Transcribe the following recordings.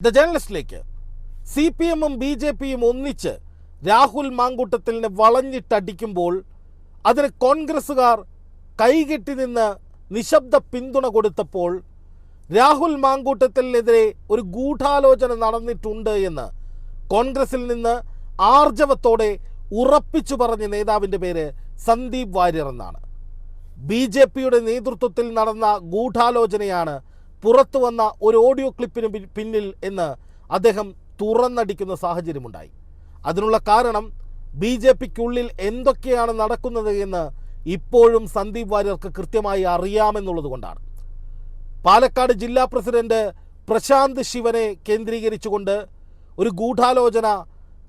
The ജേർണലിസ്റ്റിലേക്ക് C P എമ്മും B J പിയും ഒന്നിച്ച് രാഹുൽ മാങ്കൂട്ടത്തിലിനെ വളഞ്ഞിട്ടടിക്കുമ്പോൾ അതിന് കോൺഗ്രസ്സുകാർ കൈകെട്ടി നിന്ന് നിശബ്ദ പിന്തുണ കൊടുത്തപ്പോൾ രാഹുൽ മാങ്കൂട്ടത്തിനെതിരെ ഒരു ഗൂഢാലോചന നടന്നിട്ടുണ്ട് എന്ന് കോൺഗ്രസിൽ നിന്ന് ആർജവത്തോടെ ഉറപ്പിച്ചു പറഞ്ഞ നേതാവിന്റെ പേര് സന്ദീപ് വാര്യർ എന്നാണ്. ബി ജെ പിയുടെ നേതൃത്വത്തിൽ നടന്ന ഗൂഢാലോചനയാണ് പുറത്തു വന്ന ഒരു ഓഡിയോ ക്ലിപ്പിന് പിന്നിൽ എന്ന് അദ്ദേഹം തുറന്നടിക്കുന്ന സാഹചര്യമുണ്ടായി. അതിനുള്ള കാരണം ബി ജെ പിക്കുള്ളിൽ എന്തൊക്കെയാണ് നടക്കുന്നത് എന്ന് ഇപ്പോഴും സന്ദീപ് വാര്യർക്ക് കൃത്യമായി അറിയാമെന്നുള്ളത് കൊണ്ടാണ് പാലക്കാട് ജില്ലാ പ്രസിഡന്റ് പ്രശാന്ത് ശിവനെ കേന്ദ്രീകരിച്ചുകൊണ്ട് ഒരു ഗൂഢാലോചന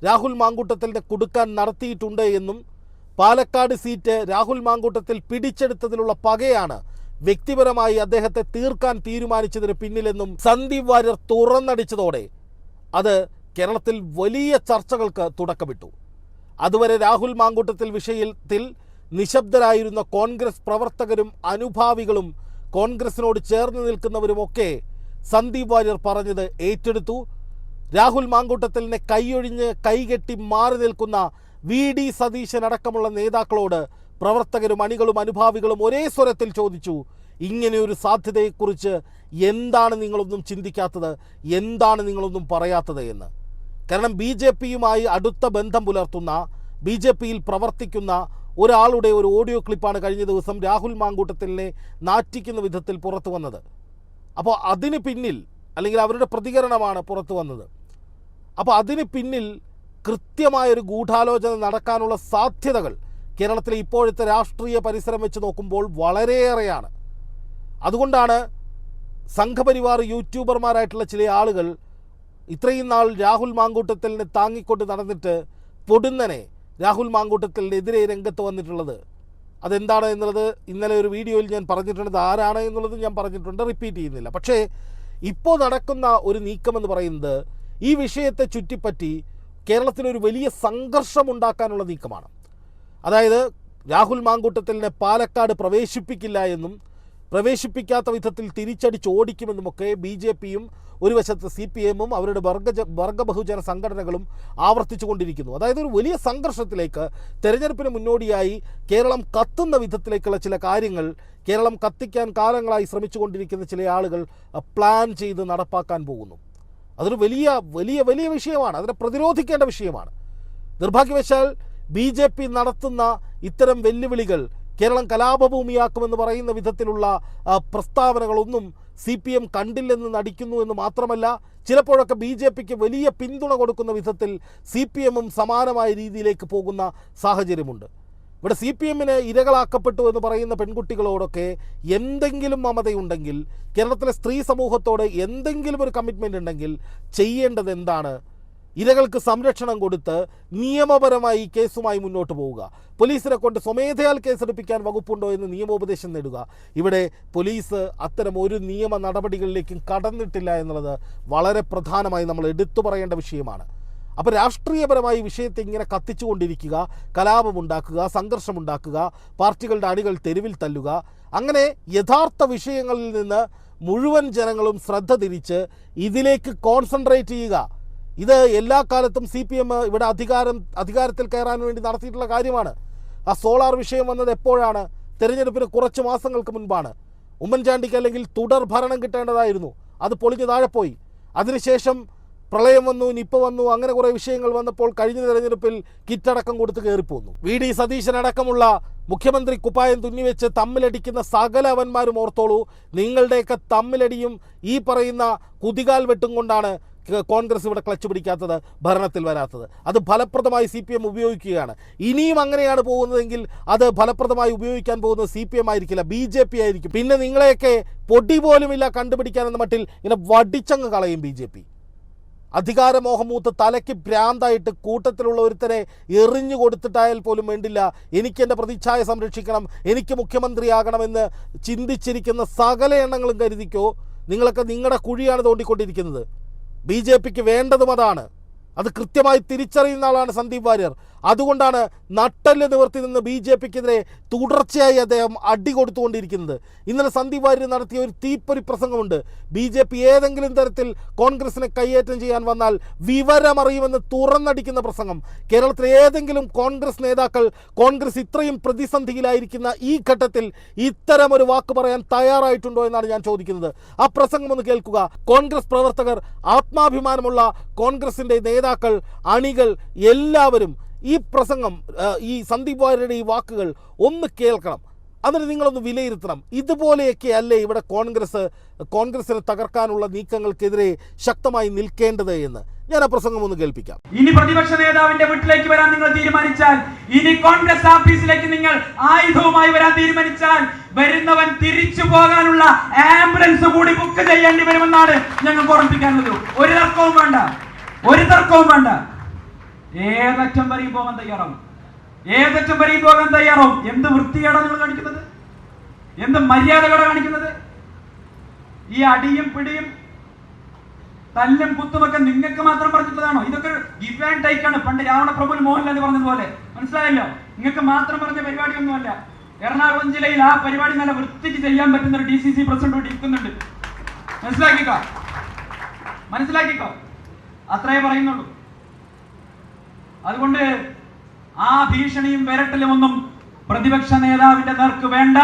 രാഹുൽ മാങ്കൂട്ടത്തിന്റെ കൊടുക്കാൻ നടത്തിയിട്ടുണ്ട് എന്നും പാലക്കാട് സീറ്റ് രാഹുൽ മാങ്കൂട്ടത്തിൽ പിടിച്ചെടുത്തതിലുള്ള പകയാണ് വ്യക്തിപരമായി അദ്ദേഹത്തെ തീർക്കാൻ തീരുമാനിച്ചതിന് പിന്നിലെന്നും സന്ദീപ് വാര്യർ തുറന്നടിച്ചതോടെ അത് കേരളത്തിൽ വലിയ ചർച്ചകൾക്ക് തുടക്കമിട്ടു. അതുവരെ രാഹുൽ മാങ്കൂട്ടത്തിൽ വിഷയത്തിൽ നിശബ്ദരായിരുന്ന കോൺഗ്രസ് പ്രവർത്തകരും അനുഭാവികളും കോൺഗ്രസിനോട് ചേർന്ന് നിൽക്കുന്നവരുമൊക്കെ സന്ദീപ് വാര്യർ പറഞ്ഞത് ഏറ്റെടുത്തു. രാഹുൽ മാങ്കൂട്ടത്തിലിനെ കൈയൊഴിഞ്ഞ് കൈകെട്ടി മാറി നിൽക്കുന്ന വി ഡി സതീശൻ അടക്കമുള്ള നേതാക്കളോട് പ്രവർത്തകരും അണികളും അനുഭാവികളും ഒരേ സ്വരത്തിൽ ചോദിച്ചു ഇങ്ങനെയൊരു സാധ്യതയെക്കുറിച്ച് എന്താണ് നിങ്ങളൊന്നും ചിന്തിക്കാത്തത്? എന്താണ് നിങ്ങളൊന്നും പറയാത്തത് എന്ന്? കാരണം ബി ജെ പിയുമായി അടുത്ത ബന്ധം പുലർത്തുന്ന ബി ജെ പിയിൽ പ്രവർത്തിക്കുന്ന ഒരാളുടെ ഒരു ഓഡിയോ ക്ലിപ്പാണ് കഴിഞ്ഞ ദിവസം രാഹുൽ മാങ്കൂട്ടത്തിലിനെ നാറ്റിക്കുന്ന വിധത്തിൽ പുറത്തു വന്നത്. അപ്പോൾ അതിന് പിന്നിൽ അല്ലെങ്കിൽ അവരുടെ പ്രതികരണമാണ് പുറത്തു വന്നത്. അപ്പോൾ അതിന് പിന്നിൽ കൃത്യമായൊരു ഗൂഢാലോചന നടക്കാനുള്ള സാധ്യതകൾ കേരളത്തിലെ ഇപ്പോഴത്തെ രാഷ്ട്രീയ പരിസരം വെച്ച് നോക്കുമ്പോൾ വളരെയേറെയാണ്. അതുകൊണ്ടാണ് സംഘപരിവാർ യൂട്യൂബർമാരായിട്ടുള്ള ചില ആളുകൾ ഇത്രയും നാൾ രാഹുൽ മാങ്കൂട്ടത്തിലിനെ താങ്ങിക്കൊണ്ട് നടന്നിട്ട് പൊടുന്നനെ രാഹുൽ മാങ്കൂട്ടത്തിനെതിരെ രംഗത്ത് വന്നിട്ടുള്ളത്. അതെന്താണ് എന്നുള്ളത് ഇന്നലെ ഒരു വീഡിയോയിൽ ഞാൻ പറഞ്ഞിട്ടുണ്ട്. ആരാണ് എന്നുള്ളത് ഞാൻ പറഞ്ഞിട്ടുണ്ട്. റിപ്പീറ്റ് ചെയ്യുന്നില്ല. പക്ഷേ ഇപ്പോൾ നടക്കുന്ന ഒരു നീക്കം എന്ന് പറയുന്നത് ഈ വിഷയത്തെ ചുറ്റിപ്പറ്റി കേരളത്തിനൊരു വലിയ സംഘർഷം ഉണ്ടാക്കാനുള്ള നീക്കമാണ്. അതായത് രാഹുൽ മാങ്കൂട്ടത്തിലിനെ പാലക്കാട് പ്രവേശിപ്പിക്കില്ല എന്നും പ്രവേശിപ്പിക്കാത്ത വിധത്തിൽ തിരിച്ചടിച്ച് ഓടിക്കുമെന്നുമൊക്കെ ബി ജെ പിയും ഒരു വശത്ത് സി പി എമ്മും അവരുടെ വർഗ വർഗ ബഹുജന സംഘടനകളും ആവർത്തിച്ചു കൊണ്ടിരിക്കുന്നു അതായത് ഒരു വലിയ സംഘർഷത്തിലേക്ക് തെരഞ്ഞെടുപ്പിന് മുന്നോടിയായി കേരളം കത്തുന്ന വിധത്തിലേക്കുള്ള ചില കാര്യങ്ങൾ കേരളം കത്തിക്കാൻ കാലങ്ങളായി ശ്രമിച്ചുകൊണ്ടിരിക്കുന്ന ചില ആളുകൾ പ്ലാൻ ചെയ്ത് നടപ്പാക്കാൻ പോകുന്നു. അതൊരു വലിയ വലിയ വലിയ വിഷയമാണ്. അതിനെ പ്രതിരോധിക്കേണ്ട വിഷയമാണ്. നിർഭാഗ്യവശാൽ ബി ജെ പി നടത്തുന്ന ഇത്തരം വെല്ലുവിളികൾ കേരളം കലാപഭൂമിയാക്കുമെന്ന് പറയുന്ന വിധത്തിലുള്ള പ്രസ്താവനകളൊന്നും സി പി എം കണ്ടില്ലെന്ന് നടിക്കുന്നു എന്ന് മാത്രമല്ല ചിലപ്പോഴൊക്കെ ബി ജെ പിക്ക് വലിയ പിന്തുണ കൊടുക്കുന്ന വിധത്തിൽ സി പി എമ്മും സമാനമായ രീതിയിലേക്ക് പോകുന്ന സാഹചര്യമുണ്ട്. ഇവിടെ സി പി എമ്മിന് ഇരകളാക്കപ്പെട്ടു എന്ന് പറയുന്ന പെൺകുട്ടികളോടൊക്കെ എന്തെങ്കിലും മമതയുണ്ടെങ്കിൽ കേരളത്തിലെ സ്ത്രീ സമൂഹത്തോട് എന്തെങ്കിലും ഒരു കമ്മിറ്റ്മെന്റ് ഉണ്ടെങ്കിൽ ചെയ്യേണ്ടത് എന്താണ് ഇരകൾക്ക് സംരക്ഷണം കൊടുത്ത് നിയമപരമായി കേസുമായി മുന്നോട്ട് പോവുക. പോലീസിനെ കൊണ്ട് സ്വമേധയാൽ കേസെടുപ്പിക്കാൻ വകുപ്പുണ്ടോ എന്ന് നിയമോപദേശം നേടുക. ഇവിടെ പോലീസ് അത്തരം ഒരു നിയമ നടപടികളിലേക്കും കടന്നിട്ടില്ല എന്നുള്ളത് വളരെ പ്രധാനമായി നമ്മൾ എടുത്തു പറയേണ്ട വിഷയമാണ്. അപ്പോൾ രാഷ്ട്രീയപരമായി വിഷയത്തെ ഇങ്ങനെ കത്തിച്ചുകൊണ്ടിരിക്കുക കലാപമുണ്ടാക്കുക സംഘർഷമുണ്ടാക്കുക പാർട്ടികളുടെ അണികൾ തെരുവിൽ തല്ലുക അങ്ങനെ യഥാർത്ഥ വിഷയങ്ങളിൽ നിന്ന് മുഴുവൻ ജനങ്ങളും ശ്രദ്ധ തിരിച്ച് ഇതിലേക്ക് കോൺസെൻട്രേറ്റ് ചെയ്യുക. ഇത് എല്ലാ കാലത്തും സി പി എം ഇവിടെ അധികാരം അധികാരത്തിൽ കയറാൻ വേണ്ടി നടത്തിയിട്ടുള്ള കാര്യമാണ്. ആ സോളാർ വിഷയം വന്നത് എപ്പോഴാണ്? തെരഞ്ഞെടുപ്പിന് കുറച്ച് മാസങ്ങൾക്ക് മുൻപാണ്. ഉമ്മൻചാണ്ടിക്ക് അല്ലെങ്കിൽ തുടർ ഭരണം കിട്ടേണ്ടതായിരുന്നു. അത് പൊളിഞ്ഞു താഴെ പോയി അതിനുശേഷം പ്രളയം വന്നു നിപ്പ വന്നു അങ്ങനെ കുറേ വിഷയങ്ങൾ വന്നപ്പോൾ കഴിഞ്ഞ തെരഞ്ഞെടുപ്പിൽ കിറ്റടക്കം കൊടുത്ത് കയറിപ്പോന്നു. വി ഡി സതീശൻ അടക്കമുള്ള മുഖ്യമന്ത്രി കുപ്പായം തുന്നിവെച്ച് തമ്മിലടിക്കുന്ന സകല അവന്മാരും ഓർത്തോളൂ നിങ്ങളുടെയൊക്കെ തമ്മിലടിയും ഈ പറയുന്ന കുതികാൽ വെട്ടും കൊണ്ടാണ് കോൺഗ്രസ് ഇവിടെ ക്ലച്ച് പിടിക്കാത്തത് ഭരണത്തിൽ വരാത്തത്. അത് ഫലപ്രദമായി സി പി എം ഉപയോഗിക്കുകയാണ്. ഇനിയും അങ്ങനെയാണ് പോകുന്നതെങ്കിൽ അത് ഫലപ്രദമായി ഉപയോഗിക്കാൻ പോകുന്നത് സി പി എം ആയിരിക്കില്ല ബി ജെ പി ആയിരിക്കും. പിന്നെ നിങ്ങളെയൊക്കെ പൊടി പോലുമില്ല കണ്ടുപിടിക്കാൻ എന്ന മട്ടിൽ ഇങ്ങനെ വടിച്ചങ്ങ് കളയും ബി ജെ പി. അധികാരമോഹമൂത്ത് തലയ്ക്ക് ഭ്രാന്തായിട്ട് കൂട്ടത്തിലുള്ള ഒരുത്തനെ എറിഞ്ഞു കൊടുത്തിട്ടായാൽ പോലും വേണ്ടില്ല. എനിക്ക് എന്റെ പ്രതിച്ഛായ സംരക്ഷിക്കണം എനിക്ക് മുഖ്യമന്ത്രിയാകണമെന്ന് ചിന്തിച്ചിരിക്കുന്ന സകല എണ്ണങ്ങളും കരുതിക്കോ? നിങ്ങളൊക്കെ നിങ്ങളുടെ കുഴിയാണ് തോണ്ടിക്കൊണ്ടിരിക്കുന്നത്. ബി ജെ പിക്ക് വേണ്ടതും അതാണ്. അത് കൃത്യമായി തിരിച്ചറിയുന്ന ആളാണ് സന്ദീപ് വാര്യർ. അതുകൊണ്ടാണ് നട്ടൽ നിവർത്തി നിന്ന് ബി ജെ പിക്കെതിരെ തുടർച്ചയായി അദ്ദേഹം അടി കൊടുത്തുകൊണ്ടിരിക്കുന്നത്. ഇന്നലെ സന്ദീപ് വാര്യർ നടത്തിയ ഒരു തീപ്പൊരി പ്രസംഗമുണ്ട്. ബി ജെ പി ഏതെങ്കിലും തരത്തിൽ കോൺഗ്രസിനെ കൈയേറ്റം ചെയ്യാൻ വന്നാൽ വിവരമറിയുമെന്ന് തുറന്നടിക്കുന്ന പ്രസംഗം. കേരളത്തിലെ ഏതെങ്കിലും കോൺഗ്രസ് നേതാക്കൾ കോൺഗ്രസ് ഇത്രയും പ്രതിസന്ധിയിലായിരിക്കുന്ന ഈ ഘട്ടത്തിൽ ഇത്തരം ഒരു വാക്ക് പറയാൻ തയ്യാറായിട്ടുണ്ടോ എന്നാണ് ഞാൻ ചോദിക്കുന്നത്. ആ പ്രസംഗം ഒന്ന് കേൾക്കുക. കോൺഗ്രസ് പ്രവർത്തകർ ആത്മാഭിമാനമുള്ള കോൺഗ്രസിന്റെ നേതാക്കൾ അണികൾ എല്ലാവരും ഈ പ്രസംഗം ഈ സന്ദീപ് വാര്യരുടെ ഈ വാക്കുകൾ ഒന്ന് കേൾക്കണം. അതിന് നിങ്ങളൊന്ന് വിലയിരുത്തണം. ഇതുപോലെയൊക്കെ അല്ലേ ഇവിടെ കോൺഗ്രസ് കോൺഗ്രസിനെ തകർക്കാനുള്ള നീക്കങ്ങൾക്കെതിരെ ശക്തമായി നിൽക്കേണ്ടത് എന്ന്. ഞാൻ ആ പ്രസംഗം ഒന്ന് കേൾപ്പിക്കാം. ഇനി പ്രതിപക്ഷ നേതാവിന്റെ വീട്ടിലേക്ക് വരാൻ നിങ്ങൾ തീരുമാനിച്ചാൽ ഇനി കോൺഗ്രസ് ഓഫീസിലേക്ക് നിങ്ങൾ ആയുധവുമായി വരാൻ തീരുമാനിച്ചാൽ വരുന്നവൻ തിരിച്ചു പോകാനുള്ള ആംബുലൻസ് കൂടി ബുക്ക് ചെയ്യേണ്ടി വരുമെന്നാണ് ഞങ്ങൾക്ക് ഓർമ്മിപ്പിക്കാനുള്ളത്. ഒരു തർക്കവും വേണ്ട. ഒരു തർക്കവും വേണ്ട. ഏതറ്റം വരെയും പോകാൻ തയ്യാറാവും? ഏതറ്റം വരെയും പോകാൻ തയ്യാറാവും? എന്ത് വൃത്തിയാണ് നിങ്ങൾ കാണിക്കുന്നത്? എന്ത് മര്യാദകളാണ് കാണിക്കുന്നത്? ഈ അടിയും പിടിയും തല്ലും കുത്തുമൊക്കെ നിങ്ങൾക്ക് മാത്രം പറഞ്ഞിട്ടതാണോ ഇതൊക്കെ ഗിവ് ആൻഡ് ടേക്ക് ആണ്. പണ്ട് രാവണ പ്രഭു മോഹൻലാൽ പറഞ്ഞതുപോലെ മനസ്സിലായല്ലോ? നിങ്ങൾക്ക് മാത്രം പറഞ്ഞ പരിപാടിയൊന്നുമല്ല. എറണാകുളം ജില്ലയിൽ ആ പരിപാടി നല്ല വൃത്തിക്ക് ചെയ്യാൻ പറ്റുന്ന ഒരു ഡി സി സി പ്രസിഡന്റ് ഇവിടെ ഇരിക്കുന്നുണ്ട്. മനസ്സിലാക്കിക്കോ? മനസ്സിലാക്കിക്കോ? അത്രേ പറയുന്നുള്ളൂ. അതുകൊണ്ട് ആ ഭീഷണിയും വിരട്ടലും ഒന്നും പ്രതിപക്ഷ നേതാവിന്റെ നേർക്ക് വേണ്ട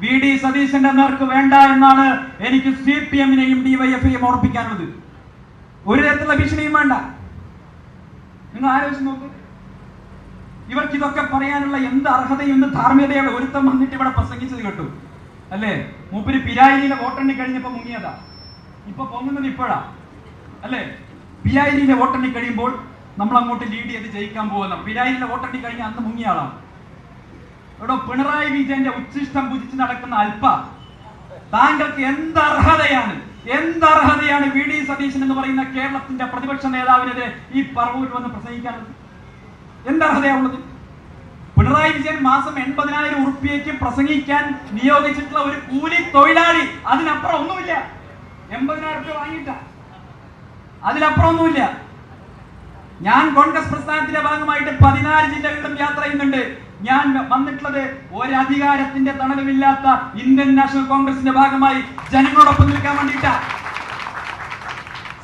വി ഡി സതീശന്റെ നേർക്ക് വേണ്ട എന്നാണ് എനിക്ക് സി പി എമ്മിനെയും ഡിവൈഎഫ്ഐയും ഓർപ്പിക്കാനുള്ളത്. ഒരു തരത്തിലുള്ള ഭീഷണിയും വേണ്ട. നിങ്ങൾ ആലോചിച്ച് നോക്ക്. ഇവർക്ക് ഇതൊക്കെ പറയാനുള്ള എന്ത് അർഹതയും എന്ത് ധാർമ്മികതയുടെ ഒരുത്തം വന്നിട്ട് ഇവിടെ പ്രസംഗിച്ചത് കേട്ടു. അല്ലേ? മൂപ്പര് പിരായിരിയിലെ വോട്ടെണ്ണി കഴിഞ്ഞപ്പോ മുങ്ങിയതാ. ഇപ്പൊ പൊങ്ങുന്നത് ഇപ്പോഴാ. അല്ലേ? പിരായിരിയിലെ വോട്ടെണ്ണി കഴിയുമ്പോൾ നമ്മൾ അങ്ങോട്ട് ലീഡ് ചെയ്ത് ജയിക്കാൻ പോകുന്ന. പിരായിരിയിലെ വോട്ടടി കഴിഞ്ഞ അന്ന് മുങ്ങിയാളാണ് എടോ പിണറായി വിജയന്റെ ഉച്ചിഷ്ടം പുജിച്ച് നടക്കുന്ന അല്പ താങ്കൾക്ക് എന്ത് അർഹതയാണ്? എന്ത് അർഹതയാണ് വി ഡി സതീശൻ എന്ന് പറയുന്ന കേരളത്തിന്റെ പ്രതിപക്ഷ നേതാവിനെതിരെ ഈ പറവൂർ വന്ന് പ്രസംഗിക്കാനുള്ളത് എന്ത് അർഹതയാണുള്ളത്? പിണറായി വിജയൻ മാസം എൺപതിനായിരം ഉറുപ്പിയയ്ക്ക് പ്രസംഗിക്കാൻ നിയോഗിച്ചിട്ടുള്ള ഒരു കൂലി തൊഴിലാളി. അതിനപ്പുറം ഒന്നുമില്ല. എൺപതിനായിരം രൂപ വാങ്ങിയിട്ട. അതിലപ്പുറം ഒന്നുമില്ല. ഞാൻ കോൺഗ്രസ് പ്രസ്ഥാനത്തിന്റെ ഭാഗമായിട്ട് പതിനാല് ജില്ലകളിലും യാത്ര ചെയ്യുന്നുണ്ട്. ഞാൻ വന്നിട്ടുള്ളത് ഒരധികാരത്തിന്റെ തണലുമില്ലാത്ത ഇന്ത്യൻ നാഷണൽ കോൺഗ്രസിന്റെ ഭാഗമായി ജനങ്ങളോടൊപ്പം നിൽക്കാൻ വേണ്ടിയിട്ടാ.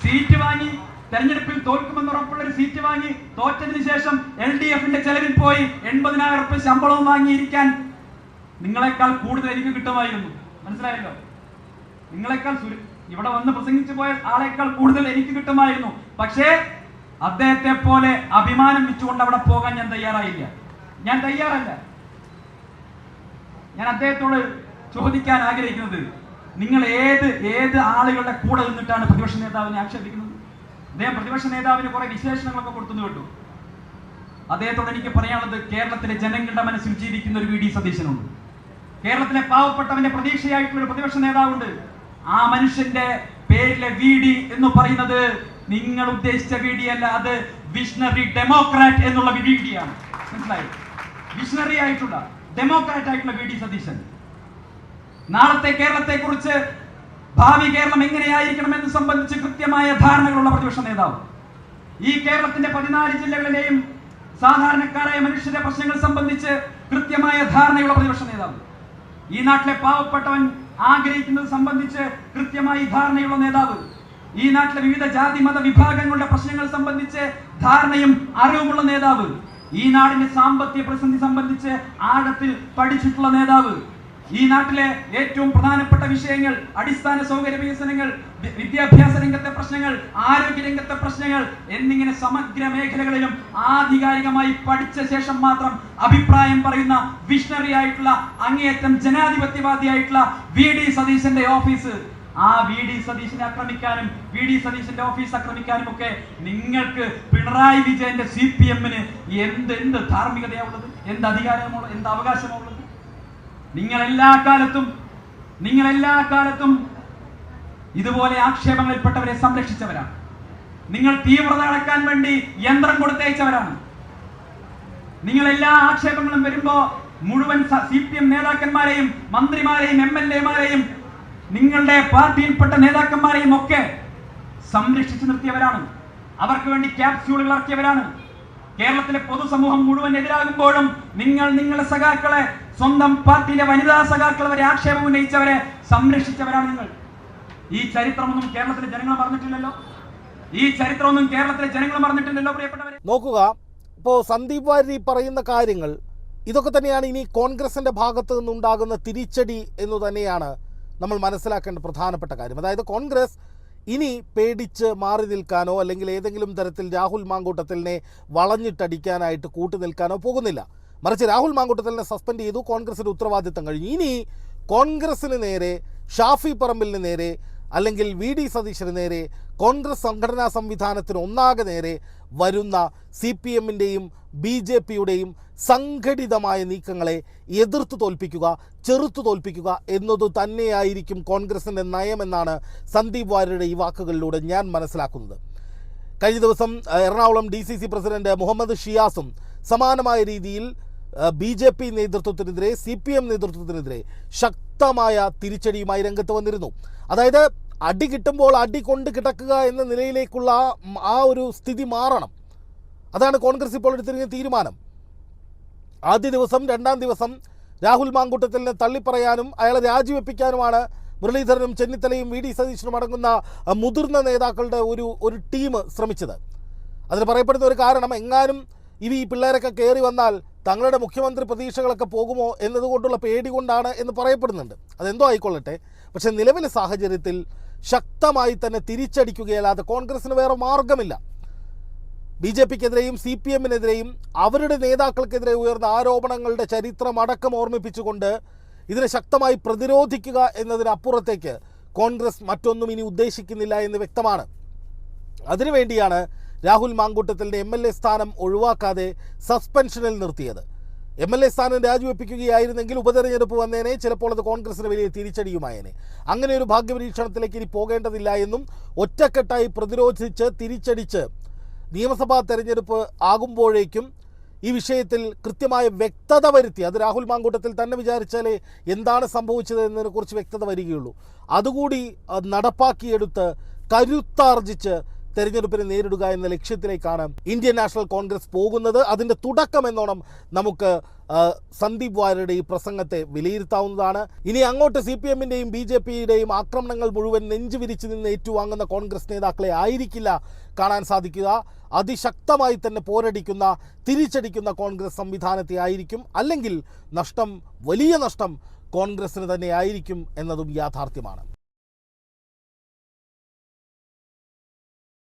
സീറ്റ് വാങ്ങി തെരഞ്ഞെടുപ്പിൽ തോൽക്കുമെന്ന് ഉറപ്പുള്ള ഒരു സീറ്റ് വാങ്ങി തോറ്റതിന് ശേഷം എൽ ഡി എഫിന്റെ ചെലവിൽ പോയി എൺപതിനായിരം ഉറപ്പ് ശമ്പളവും വാങ്ങിയിരിക്കാൻ നിങ്ങളെക്കാൾ കൂടുതൽ എനിക്ക് കിട്ടുമായിരുന്നു. മനസ്സിലായല്ലോ? നിങ്ങളെക്കാൾ ഇവിടെ വന്ന് പ്രസംഗിച്ചു പോയ ആളെക്കാൾ കൂടുതൽ എനിക്ക് കിട്ടുമായിരുന്നു. പക്ഷേ അദ്ദേഹത്തെ പോലെ അഭിമാനം വെച്ചുകൊണ്ട് അവിടെ പോകാൻ ഞാൻ തയ്യാറായില്ല. ഞാൻ തയ്യാറല്ല. ഞാൻ അദ്ദേഹത്തോട് ചോദിക്കാൻ ആഗ്രഹിക്കുന്നത് നിങ്ങൾ ഏത് ഏത് ആളുകളുടെ കൂടെ നിന്നിട്ടാണ് പ്രതിപക്ഷ നേതാവിനെ ആക്ഷേപിക്കുന്നത്? അദ്ദേഹം പ്രതിപക്ഷ നേതാവിന് കുറെ വിശേഷണങ്ങളൊക്കെ കൊടുത്തു കേട്ടു. അദ്ദേഹത്തോട് എനിക്ക് പറയാനുള്ളത് കേരളത്തിലെ ജനങ്ങളുടെ മനസ്സിൽ ജീവിക്കുന്ന ഒരു വി ഡി സതീശനുണ്ട്. കേരളത്തിലെ പാവപ്പെട്ടവന്റെ പ്രതീക്ഷയായിട്ടുള്ള ഒരു പ്രതിപക്ഷ നേതാവുണ്ട്. ആ മനുഷ്യന്റെ പേരിലെ വി ഡി എന്ന് പറയുന്നത് നിങ്ങൾ ഉദ്ദേശിച്ച വീഡിയോ അല്ല അത് വിഷണറി ഡെമോക്രാറ്റ് എന്നുള്ള വി ഡി ആണ് മനസ്സിലായി? വിഷണറി ആയിട്ടുള്ള ഡെമോക്രാറ്റ് ആയിട്ടുള്ള വി ഡി സതീശൻ. നാളത്തെ കേരളത്തെ കുറിച്ച് ഭാവി കേരളം എങ്ങനെയായിരിക്കണം എന്ന് സംബന്ധിച്ച് കൃത്യമായ ധാരണകളുള്ള പ്രതിപക്ഷ നേതാവ്. ഈ കേരളത്തിന്റെ പതിനാല് ജില്ലകളിലെയും സാധാരണക്കാരായ മനുഷ്യരുടെ പ്രശ്നങ്ങൾ സംബന്ധിച്ച് കൃത്യമായ ധാരണയുള്ള പ്രതിപക്ഷ നേതാവ്. ഈ നാട്ടിലെ പാവപ്പെട്ടവൻ ആഗ്രഹിക്കുന്നത് സംബന്ധിച്ച് കൃത്യമായി ധാരണയുള്ള നേതാവ് ഈ നാട്ടിലെ വിവിധ ജാതി മത വിഭാഗങ്ങളുടെ പ്രശ്നങ്ങൾ സംബന്ധിച്ച് ധാരണയും അറിവുമുള്ള നേതാവ് ഈ നാടിന്റെ സാമ്പത്തിക പ്രതിസന്ധി സംബന്ധിച്ച് ആഴത്തിൽ പഠിച്ചിട്ടുള്ള നേതാവ് ഈ നാട്ടിലെ ഏറ്റവും പ്രധാനപ്പെട്ട വിഷയങ്ങൾ അടിസ്ഥാന സൗകര്യ വികസനങ്ങൾ വിദ്യാഭ്യാസ രംഗത്തെ പ്രശ്നങ്ങൾ ആരോഗ്യ രംഗത്തെ പ്രശ്നങ്ങൾ എന്നിങ്ങനെ സമഗ്ര മേഖലകളിലും ആധികാരികമായി പഠിച്ച ശേഷം മാത്രം അഭിപ്രായം പറയുന്ന വിഷണറി ആയിട്ടുള്ള അങ്ങേയറ്റം ജനാധിപത്യവാദിയായിട്ടുള്ള വി ഡി സതീശന്റെ ഓഫീസ് ആ വി ഡി സതീശിനെ ആക്രമിക്കാനും വി ഡി സതീശിന്റെ ഓഫീസ് ആക്രമിക്കാനും ഒക്കെ നിങ്ങൾക്ക് പിണറായി വിജയന്റെ സി പി എമ്മിന് എന്ത് എന്ത് ധാർമ്മികതയാണുള്ളത്? എന്ത് അധികാരമുള്ള എന്ത് അവകാശമുള്ളത് നിങ്ങൾ എല്ലാ കാലത്തും നിങ്ങൾ എല്ലാ കാലത്തും ഇതുപോലെ ആക്ഷേപങ്ങളിൽപ്പെട്ടവരെ സംരക്ഷിച്ചവരാണ്. നിങ്ങൾ തീവ്രത അടക്കാൻ വേണ്ടി യന്ത്രം കൊടുത്തയച്ചവരാണ്. നിങ്ങൾ എല്ലാ ആക്ഷേപങ്ങളും വരുമ്പോ മുഴുവൻ സി പി എം നേതാക്കന്മാരെയും മന്ത്രിമാരെയും എം എൽ എമാരെയും നിങ്ങളുടെ പാർട്ടിയിൽപ്പെട്ട നേതാക്കന്മാരെയും ഒക്കെ സംരക്ഷിച്ചു നിർത്തിയവരാണ്. അവർക്ക് വേണ്ടി ക്യാപ്സ്യൂളുകൾ ഇറക്കിയവരാണ് കേരളത്തിലെ പൊതുസമൂഹം മുഴുവൻ എതിരാകുമ്പോഴും നിങ്ങൾ നിങ്ങളുടെ സഖാക്കളെ സ്വന്തം പാർട്ടിയിലെ വനിതാ സഖാക്കൾ വരെ ആക്ഷേപം ഉന്നയിച്ചവരെ സംരക്ഷിച്ചവരാണ് നിങ്ങൾ. ഈ ചരിത്രമൊന്നും കേരളത്തിലെ ജനങ്ങൾ മറന്നിട്ടില്ലല്ലോ? ഈ ചരിത്രമൊന്നും കേരളത്തിലെ ജനങ്ങൾ മറന്നിട്ടില്ലല്ലോ പ്രിയപ്പെട്ടവരെ? നോക്കുക. ഇപ്പോ സന്ദീപ് വാര്യർ പറയുന്ന കാര്യങ്ങൾ ഇതൊക്കെ തന്നെയാണ് ഇനി കോൺഗ്രസിന്റെ ഭാഗത്ത് നിന്നുണ്ടാകുന്ന തിരിച്ചടി എന്ന് തന്നെയാണ് നമ്മൾ മനസ്സിലാക്കേണ്ട പ്രധാനപ്പെട്ട കാര്യം. അതായത് കോൺഗ്രസ് ഇനി പേടിച്ച് മാറി നിൽക്കാനോ അല്ലെങ്കിൽ ഏതെങ്കിലും തരത്തിൽ രാഹുൽ മാങ്കൂട്ടത്തിലിനെ വളഞ്ഞിട്ടടിക്കാനായിട്ട് കൂട്ടു നിൽക്കാനോ പോകുന്നില്ല. മറിച്ച് രാഹുൽ മാങ്കൂട്ടത്തിലിനെ സസ്പെൻഡ് ചെയ്തു കോൺഗ്രസിന്റെ ഉത്തരവാദിത്തം കഴിഞ്ഞു. ഇനി കോൺഗ്രസിന് നേരെ ഷാഫി പറമ്പിലിന് നേരെ അല്ലെങ്കിൽ വി ഡി സതീശന് നേരെ കോൺഗ്രസ് സംഘടനാ സംവിധാനത്തിന് ഒന്നാകെ നേരെ വരുന്ന സി പി എമ്മിന്റെയും ബി ജെ പിയുടെയും സംഘടിതമായ നീക്കങ്ങളെ എതിർത്ത് തോൽപ്പിക്കുക ചെറുത്തു തോൽപ്പിക്കുക എന്നതു തന്നെയായിരിക്കും കോൺഗ്രസിന്റെ നയമെന്നാണ് സന്ദീപ് വാര്യരുടെ ഈ വാക്കുകളിലൂടെ ഞാൻ മനസ്സിലാക്കുന്നത്. കഴിഞ്ഞ ദിവസം Ernakulam D C C president Muhammad ഷിയാസും സമാനമായ രീതിയിൽ ബി ജെ പി നേതൃത്വത്തിനെതിരെ സി പി എം നേതൃത്വത്തിനെതിരെ ശക്തമായ തിരിച്ചടിയുമായി രംഗത്ത് വന്നിരുന്നു. അതായത് അടി കിട്ടുമ്പോൾ അടി കൊണ്ട് കിടക്കുക എന്ന നിലയിലേക്കുള്ള ആ ഒരു സ്ഥിതി മാറണം. അതാണ് കോൺഗ്രസ് ഇപ്പോൾ എടുത്തിരിക്കുന്ന തീരുമാനം. ആദ്യ ദിവസം രണ്ടാം ദിവസം രാഹുൽ മാങ്കൂട്ടത്തിലിനെ തള്ളിപ്പറയാനും അയാളെ രാജിവെപ്പിക്കാനുമാണ് മുരളീധരനും ചെന്നിത്തലയും വി ഡി സതീശനും അടങ്ങുന്ന മുതിർന്ന നേതാക്കളുടെ ഒരു ഒരു ടീം ശ്രമിച്ചത്. അതിന് പറയപ്പെടുന്ന ഒരു കാരണം എങ്ങാനും ഇവ ഈ പിള്ളേരൊക്കെ കയറി വന്നാൽ തങ്ങളുടെ മുഖ്യമന്ത്രി പ്രതീക്ഷകളൊക്കെ പോകുമോ എന്നതുകൊണ്ടുള്ള പേടി കൊണ്ടാണ് എന്ന് പറയപ്പെടുന്നുണ്ട്. അതെന്തോ ആയിക്കൊള്ളട്ടെ. പക്ഷേ നിലവിലെ സാഹചര്യത്തിൽ ശക്തമായി തന്നെ തിരിച്ചടിക്കുകയല്ലാതെ കോൺഗ്രസിന് വേറെ മാർഗമില്ല. ബി ജെ പിക്കെതിരെയും സി പി എമ്മിനെതിരെയും അവരുടെ നേതാക്കൾക്കെതിരെ ഉയർന്ന ആരോപണങ്ങളുടെ ചരിത്രം അടക്കം ഓർമ്മിപ്പിച്ചുകൊണ്ട് ഇതിനെ ശക്തമായി പ്രതിരോധിക്കുക എന്നതിനപ്പുറത്തേക്ക് കോൺഗ്രസ് മറ്റൊന്നും ഇനി ഉദ്ദേശിക്കുന്നില്ല എന്ന് വ്യക്തമാണ്. അതിനുവേണ്ടിയാണ് രാഹുൽ മാങ്കൂട്ടത്തിന്റെ എം എൽ എ സ്ഥാനം ഒഴിവാക്കാതെ സസ്പെൻഷനിൽ നിർത്തിയത്. എം എൽ എ സ്ഥാനം രാജിവെപ്പിക്കുകയായിരുന്നെങ്കിൽ ഉപതെരഞ്ഞെടുപ്പ് വന്നേനെ ചിലപ്പോൾ അത് കോൺഗ്രസിന് വലിയ തിരിച്ചടിയുമായേനെ. അങ്ങനെ ഒരു ഭാഗ്യപരീക്ഷണത്തിലേക്ക് ഇനി പോകേണ്ടതില്ല എന്നും ഒറ്റക്കെട്ടായി പ്രതിരോധിച്ച് തിരിച്ചടിച്ച് നിയമസഭാ തെരഞ്ഞെടുപ്പ് ആകുമ്പോഴേക്കും ഈ വിഷയത്തിൽ കൃത്യമായ വ്യക്തത വരുത്തി. അത് രാഹുൽ മാങ്കൂട്ടത്തിൽ തന്നെ വിചാരിച്ചാലേ എന്താണ് സംഭവിച്ചത് എന്നതിനെക്കുറിച്ച് വ്യക്തത വരികയുള്ളൂ. അതുകൂടി നടപ്പാക്കിയെടുത്ത് കരുത്താർജിച്ച് തെരഞ്ഞെടുപ്പിനെ നേരിടുക എന്ന ലക്ഷ്യത്തിലേക്കാണ് ഇന്ത്യൻ നാഷണൽ കോൺഗ്രസ് പോകുന്നത്. അതിന്റെ തുടക്കം എന്നോണം നമുക്ക് സന്ദീപ് വാര്യരുടെ ഈ പ്രസംഗത്തെ വിലയിരുത്താവുന്നതാണ്. ഇനി അങ്ങോട്ട് സി പി എമ്മിന്റെയും ബി ജെ പിയുടെയും ആക്രമണങ്ങൾ മുഴുവൻ നെഞ്ചു വിരിച്ചു നിന്ന് ഏറ്റുവാങ്ങുന്ന കോൺഗ്രസ് നേതാക്കളെ ആയിരിക്കില്ല കാണാൻ സാധിക്കുക. അതിശക്തമായി തന്നെ പോരടിക്കുന്ന തിരിച്ചടിക്കുന്ന കോൺഗ്രസ് സംവിധാനത്തെ ആയിരിക്കും. അല്ലെങ്കിൽ നഷ്ടം വലിയ നഷ്ടം കോൺഗ്രസ്സിന് തന്നെ ആയിരിക്കും എന്നതും യാഥാർത്ഥ്യമാണ്.